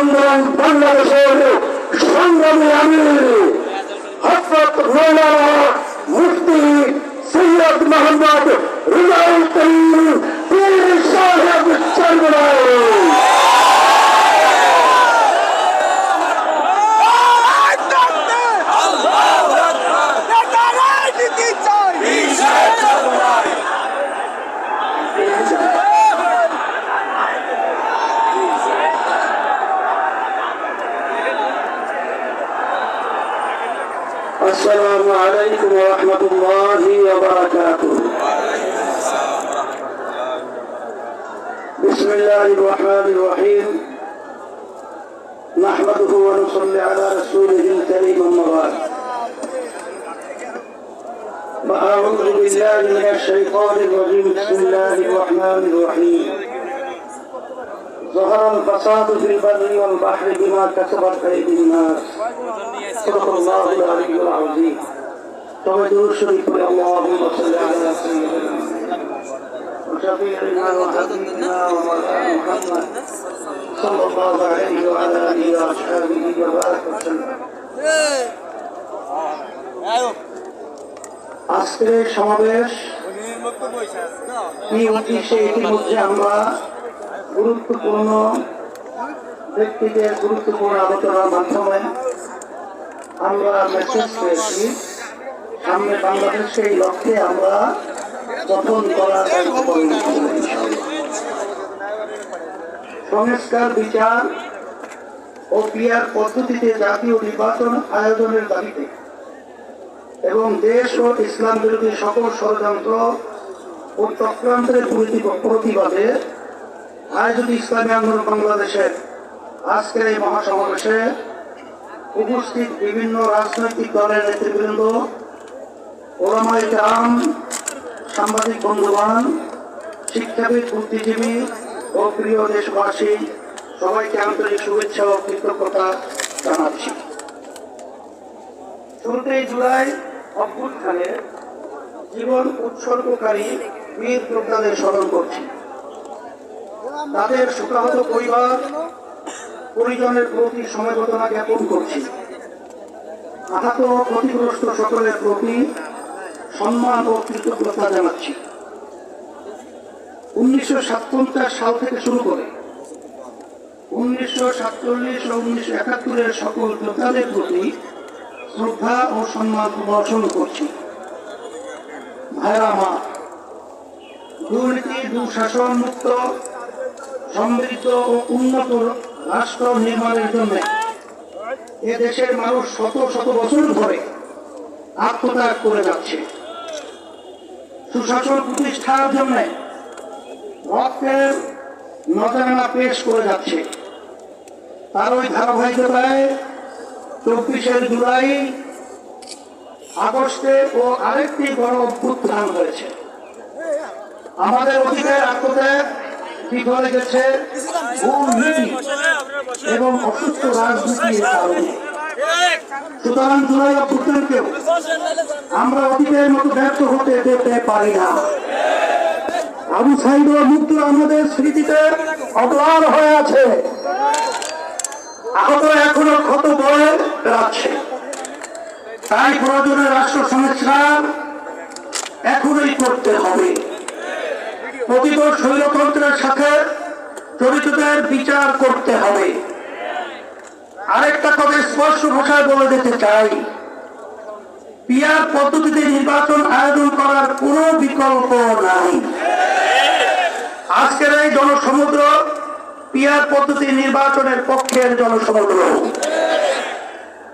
আন্দোলন বাংলাদেশের সংগ্রামী আমি হজরত মৌলানা মুফতি সৈয়দ মোহাম্মদ রিজাউল السلام عليكم ورحمة الله وبركاته. بسم الله الرحمن الرحيم. نحمده ونصلي على رسوله الكريم بعد. وأعوذ بالله من الشيطان الرجيم. بسم الله الرحمن الرحيم. ظهر الفساد في البر والبحر بما كسبت أيدي الناس. صدق الله العلي العظيم توجه الشريف اللهم صل على سيدنا وشفيعنا وحبيبنا ومولانا محمد صلى الله عليه وعلى اله واصحابه وبارك وسلم আজকের সমাবেশ এই উদ্দেশ্যে ইতিমধ্যে আমরা গুরুত্বপূর্ণ ব্যক্তিদের গুরুত্বপূর্ণ আলোচনার মাধ্যমে আমরা মেসেজ পেয়েছি সামনে বাংলাদেশকে এই লক্ষ্যে আমরা গঠন করার। সংস্কার, বিচার ও পিয়ার পদ্ধতিতে জাতীয় নির্বাচন আয়োজনের দাবিতে এবং দেশ ও ইসলাম বিরোধী সকল ষড়যন্ত্র ও চক্রান্তের প্রতি- প্রতিবাদে আয়োজিত ইসলামী আন্দোলন বাংলাদেশের আজকের এই মহাসমাবেশে উপস্থিত বিভিন্ন রাজনৈতিক দলের নেতৃবৃন্দ ওলামাই গ্রাম সাংবাদিক বন্ধুবান শিক্ষাবিদ, বুদ্ধিজীবী ও প্রিয় দেশবাসী, সবাইকে আন্তরিক শুভেচ্ছা ও কৃতজ্ঞতা জানাচ্ছি। শুরুতেই জুলাই অভ্যুত্থানে জীবন উৎসর্গকারী বীর যোদ্ধাদের স্মরণ করছি। তাদের শোকাহত পরিবার পরিজনের প্রতি সমবেদনা জ্ঞাপন করছি। আহত ক্ষতিগ্রস্ত সকলের প্রতি সম্মান ও কৃতজ্ঞতা জানাচ্ছি। উনিশশো সাল থেকে শুরু করে উনিশশো সাতচল্লিশ ও উনিশশো একাত্তরের সকল যোদ্ধাদের প্রতি শ্রদ্ধা ও সম্মান প্রদর্শন করছি। ভাইরা আমার, দুর্নীতি, দুঃশাসন মুক্ত, সমৃদ্ধ ও উন্নত রাষ্ট্র নির্মাণের জন্য এ দেশের মানুষ শত শত বছর ধরে আত্মত্যাগ করে যাচ্ছে। সুশাসন প্রতিষ্ঠার জন্য রক্তের নজরানা পেশ করে যাচ্ছে। তার ওই ধারাবাহিকতায় চব্বিশের জুলাই আগস্টে ও আরেকটি বড় অভ্যুত্থান হয়েছে। আমাদের অধিকার আত্মত্যাগ বিফলে গেছে? এবং অসুস্থ রাজনীতির কারণে। সুতরাং জুলাই অভ্যুত্থানকেও আমরা অতীতের মতো ব্যর্থ হতে দিতে পারি না। আবু সাইদ মুক্ত আমাদের স্মৃতিতে অবলার হয়ে আছে। আহত এখনও ক্ষত বয়ে বেড়াচ্ছে। তাই প্রয়োজনে রাষ্ট্র সংস্কার এখনই করতে হবে। প্রকৃত শৈলতন্ত্রের বিচার করতে হবে। আরেকটা কথা স্পষ্ট ভাষায় বলে দিতে চাই। পিয়ার পদ্ধতিতে নির্বাচন আয়োজন করার কোনো বিকল্প নাই। আজকের এই জনসমুদ্র পিয়ার পদ্ধতি নির্বাচনের পক্ষের জনসমুদ্র।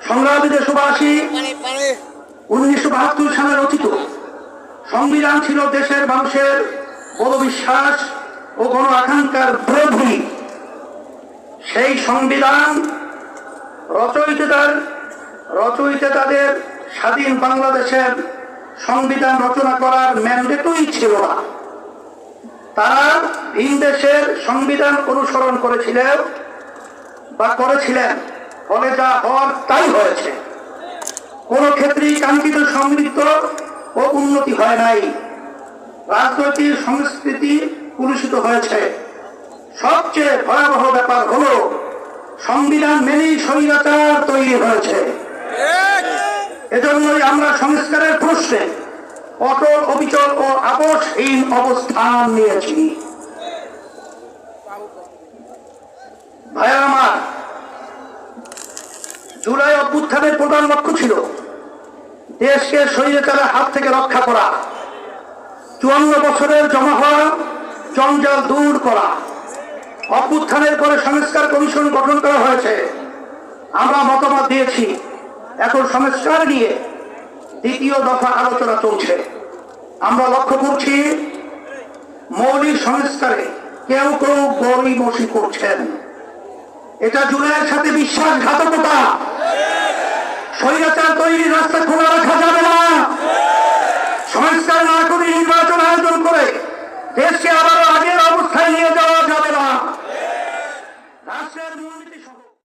সংগ্রামী দেশবাসী উনিশশো বাহাত্তর সালে রচিত সংবিধান ছিল দেশের মানুষের বড় বিশ্বাস ও গণ আকাঙ্ক্ষার প্রভূ সেই সংবিধান রচয়িতাদের রচয়িতাদের স্বাধীন বাংলাদেশের সংবিধান রচনা করার ম্যান্ডেটই ছিল না। তারা ভিন দেশের সংবিধান অনুসরণ করেছিলেন বা করেছিলেন, ফলে যা হওয়ার তাই হয়েছে। কোন ক্ষেত্রেই কাঙ্ক্ষিত সমৃদ্ধ ও উন্নতি হয় নাই। রাজনৈতিক সংস্কৃতি কলুষিত হয়েছে। সবচেয়ে ভয়াবহ ব্যাপার হলো, সংবিধান মেনেই স্বৈরাচার তৈরি হয়েছে। এজন্যই আমরা সংস্কারের প্রশ্নে অটল অবিচল ও আপোষহীন অবস্থান নিয়েছি। ভাইয়া আমার, জুলাই অভ্যুত্থানের প্রধান লক্ষ্য ছিল দেশকে স্বৈরাচারের হাত থেকে রক্ষা করা, চুয়ান্ন বছরের জমা হওয়া জঞ্জাল দূর করা। অভ্যুত্থানের পরে সংস্কার কমিশন গঠন করা হয়েছে। আমরা মতামত দিয়েছি। এখন সংস্কার নিয়ে দ্বিতীয় দফা আলোচনা চলছে। আমরা লক্ষ্য করছি, মৌলিক সংস্কারে কেউ কেউ গরিমসি করছেন। এটা জুলাইয়ের সাথে বিশ্বাসঘাতকতা। স্বৈরাচার তৈরি রাস্তা খোলা